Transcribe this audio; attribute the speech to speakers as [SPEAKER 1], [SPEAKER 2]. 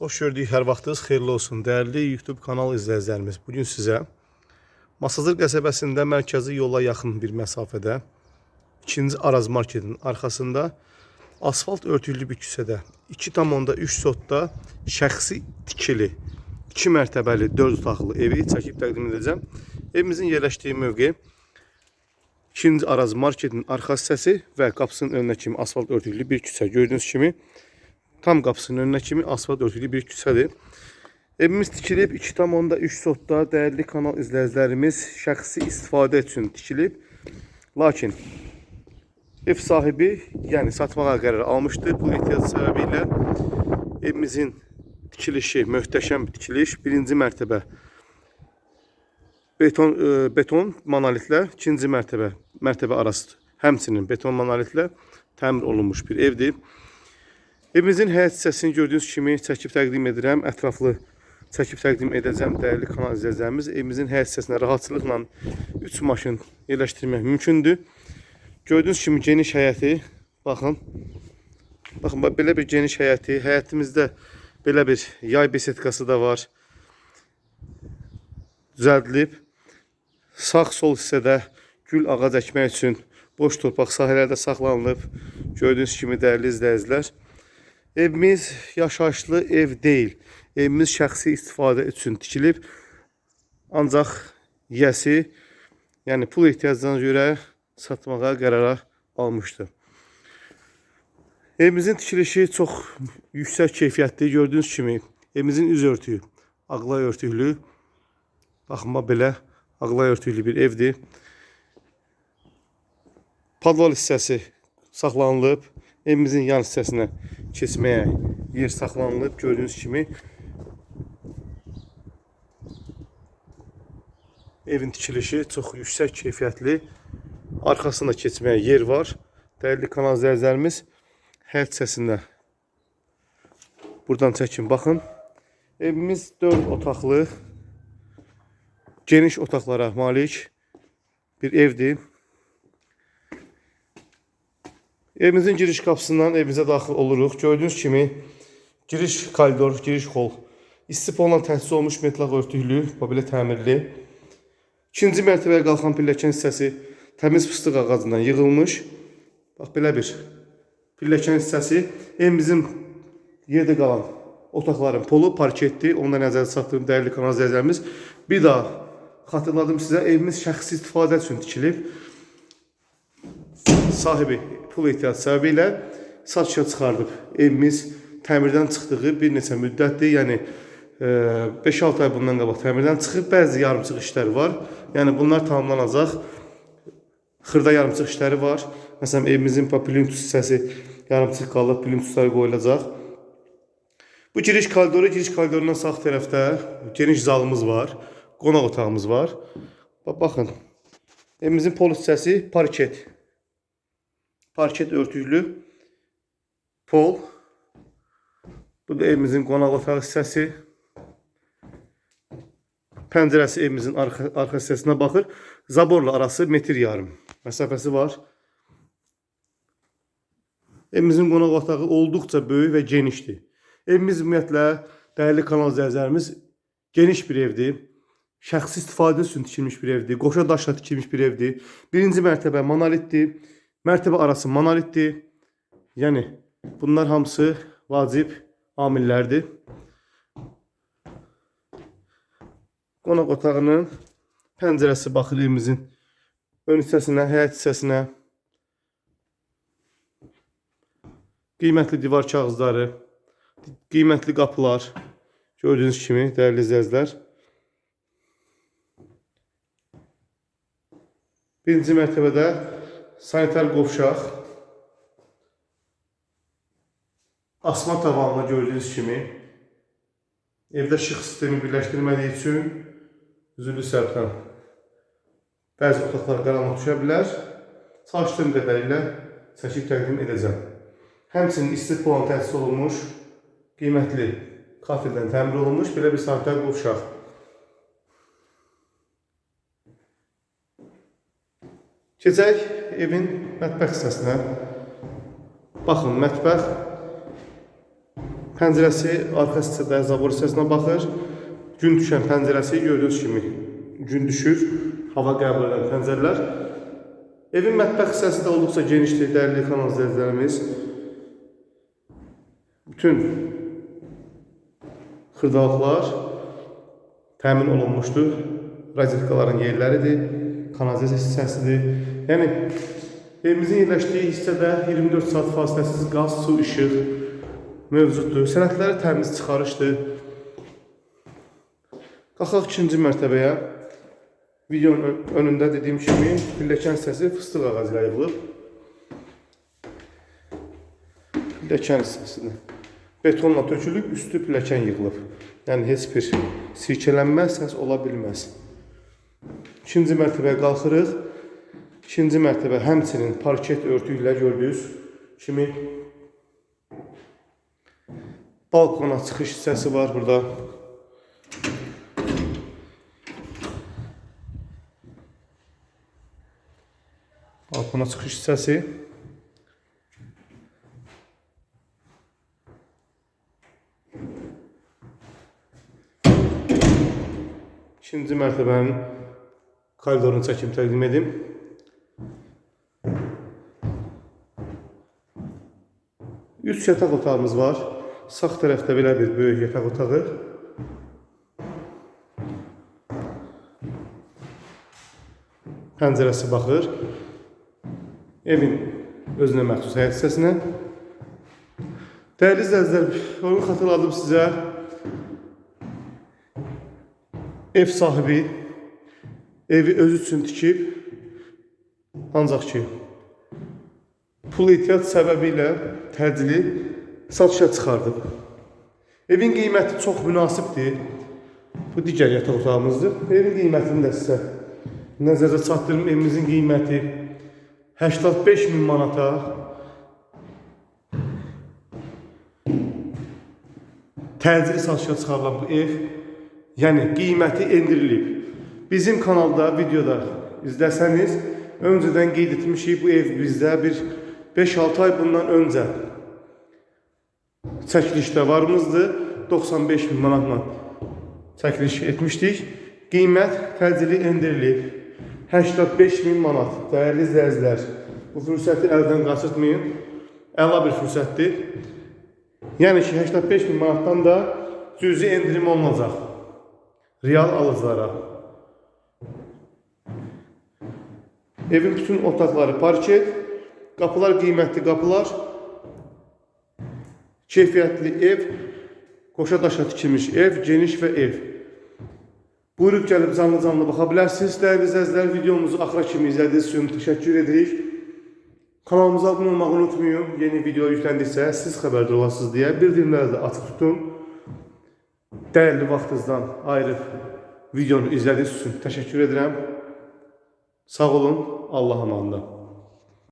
[SPEAKER 1] Xoş gördük, hər vaxtınız xeyirli olsun. Dəyərli YouTube kanal izləyicilərimiz, bu gün sizə Masazır qəsəbəsində mərkəzi yola yaxın bir məsafədə 2-ci Araz marketin arxasında asfalt örtülü bir küçədə 2,3 sotda şəxsi tikili 2 mərtəbəli 4 otaqlı evi çəkib təqdim edəcəm. Evimizin yerləşdiyi mövqe 2-ci Araz marketin arxa hissəsi və qapısının önünə kimi asfalt örtülü bir küçə. Gördüyünüz kimi tam qapısının önünə kimi asfalt örtülü bir küçədir. Evimiz tikilib 2,3 sotda dəyərli kanal izləyicilərimiz şəxsi istifadə üçün tikilib. Lakin ev sahibi, yəni satmağa qərar almışdı. Bu ehtiyac səbəbilə evimizin tikilişi möhtəşəm bir tikiliş. Birinci mərtəbə beton e, beton monolitlə ikinci mərtəbə mərtəbə arası həmçinin beton monolitlə təmir olunmuş bir evdir. Evimizin həyət hissəsini gördüyünüz kimi çəkib təqdim edirəm. Ətraflı çəkib təqdim edəcəm dəyərli kanal izləyicilərimiz. Evimizin həyət hissəsinə rahatçılıqla 3 maşın yerləşdirmək mümkündür. Gördüyünüz kimi geniş həyəti, baxın. Baxın, bax, belə bir geniş həyəti, həyətimizdə belə bir yay besetkası da var. Düzəldilib. Sağ-sol hissədə gül ağac əkmək üçün boş torpaq sahələrdə saxlanılıb. Gördüyünüz kimi dəyərli izləyicilər. Evimiz yaşayışlı ev deyil. Evimiz şəxsi istifadə üçün tikilib. Ancaq yiyəsi, yəni pul ehtiyacına görə satmağa qərara almışdı. Evimizin tikilişi çox yüksək keyfiyyətli. Gördüyünüz kimi evimizin üz örtüyü ağlay örtüklü. Baxın bax belə ağlay örtüklü bir evdir. Padval hissəsi saxlanılıb. Evimizin yan hissəsinə keçməyə yer saxlanılıb. Gördüyünüz kimi evin tikilişi çox yüksək keyfiyyətli. Arxasında keçməyə yer var. Dəyərli kanal izləyicilərimiz həyət hissəsində buradan çəkin baxın. Evimiz 4 otaqlı geniş otaqlara malik bir evdir. Evimizin giriş qapısından evimizə daxil oluruq. Gördüyünüz kimi giriş koridor, giriş hol istipolla təchiz olmuş metlaq örtüklü, belə təmirli. İkinci mərtəbəyə qalxan pilləkən hissəsi təmiz fıstıq ağacından yığılmış. Bax belə bir pilləkən hissəsi evimizin yerdə qalan otaqların polu parketdir. Onu da nəzərdə çatdırım dəyərli kanal izləyicilərimiz. Bir daha xatırladım sizə evimiz şəxsi istifadə üçün tikilib. Sahibi pul ehtiyacı səbəbilə satışa çıxardıb. Evimiz təmirdən çıxdığı bir neçə müddətdir. Yəni e, 5-6 ay bundan qabaq təmirdən çıxıb. Bəzi yarımçıq işləri var. Yəni bunlar tamamlanacaq. Xırda yarımçıq işləri var. Məsələn evimizin plintus hissəsi yarımçıq qalıb, plintuslar qoyulacaq. Bu giriş koridoru, giriş koridorundan sağ tərəfdə geniş zalımız var. Qonaq otağımız var. Bax baxın. Evimizin pol hissəsi parket. Parket örtüklü pol. Bu da evimizin qonaq otağı hissəsi. Pəncərəsi evimizin arxa, arxa hissəsinə baxır. Zaborla arası metr yarım məsafəsi var. Evimizin qonaq otağı olduqca böyük və genişdir. Evimiz ümumiyyətlə dəyərli kanal izləyicilərimiz geniş bir evdir. Şəxsi istifadə üçün tikilmiş bir evdir. Qoşa daşla tikilmiş bir evdir. Birinci mərtəbə monolitdir. Mərtəbə arası monolitdir. Yəni bunlar hamısı vacib amillərdir. Qonaq otağının pəncərəsi baxır evimizin ön hissəsinə, həyət hissəsinə. Qiymətli divar kağızları, qiymətli qapılar. Gördüyünüz kimi dəyərli izləyicilər. Birinci mərtəbədə sanitar qovşaq. Asma tavanlı gördüyünüz kimi. Evdə işıq sistemi birləşdirmədiyi üçün üzülü səbdən bəzi otaqlar qaranlıq düşə bilər. Çalışdığım qədərilə çəkib təqdim edəcəm. Həmçinin isti plan təsis olunmuş, qiymətli kafirdən təmir olunmuş belə bir sanitar qovşaq. Keçək evin mətbəx hissəsinə. Baxın, mətbəx Pəncərəsi arxa hissədə zabor hissəsinə baxır. Gün düşən pəncərəsi gördüyünüz kimi gün düşür. Hava qəbul edən pəncərələr. Evin mətbəx hissəsi də olduqca genişdir, dəyərli kanal izləyicilərimiz. Bütün xırdalıqlar təmin olunmuşdur. Rozetkaların yerləridir, kanalizasiya hissəsidir. Yəni evimizin yerləşdiyi hissədə 24 saat fasiləsiz qaz, su, işıq mövcuddur. Sənədləri təmiz çıxarışdır. Qalxaq ikinci mərtəbəyə. Videonun ön- önündə dediyim kimi pilləkən hissəsi fıstıq ağacı ilə yığılıb. Pilləkən hissəsini betonla tökülüb, üstü pilləkən yığılıb. Yəni heç bir sirkələnmə, səs ola bilməz. İkinci mərtəbəyə qalxırıq. İkinci mərtəbə həmçinin parket örtü ilə gördüyünüz kimi balkona çıxış hissəsi var burada. Balkona çıxış hissəsi. İkinci mərtəbənin koridorunu çəkim təqdim edim. Üç yataq otağımız var. Sağ tərəfdə belə bir böyük yataq otağı. Pəncərəsi baxır. Evin özünə məxsus həyat hissəsinə. Dəyərli izləyicilər, onu xatırladım sizə. Ev sahibi evi özü üçün tikib, ancaq ki, pul ehtiyac səbəbi ilə təcili satışa çıxardıb. Evin qiyməti çox münasibdir. Bu digər yataq otağımızdır. Evin qiymətini də sizə nəzərdə çatdırım. Evimizin qiyməti 85 min manata təcili satışa çıxarılan bu ev, yəni qiyməti endirilib. Bizim kanalda videoda izləsəniz, öncədən qeyd etmişik bu ev bizdə bir 5-6 ay bundan öncə çəkilişdə varımızdı. 95 bin manatla çəkiliş etmişdik. Qiymət təcili endirilib. 85 bin manat. Dəyərli izləyicilər, bu fürsəti əldən qaçırtmayın. Əla bir fürsətdir. Yəni ki, 85 bin manatdan da cüzi endirim olunacaq. Real alıcılara. Evin bütün otaqları parket, qapılar qiymətli qapılar, keyfiyyətli ev, qoşa daşa tikilmiş ev, geniş və ev. Buyurub gəlib canlı-canlı baxa bilərsiniz. Dəyərli izləyicilər, videomuzu axıra kimi izlədiyiniz üçün təşəkkür edirik. Kanalımıza abunə olmağı unutmayın. Yeni video yüklendiksə siz xəbərdar olasınız deyə bildirimləri də açıq tutun. Dəyərli vaxtınızdan ayırıb videonu izlədiyiniz üçün təşəkkür edirəm. Sağ olun, Allah amanında.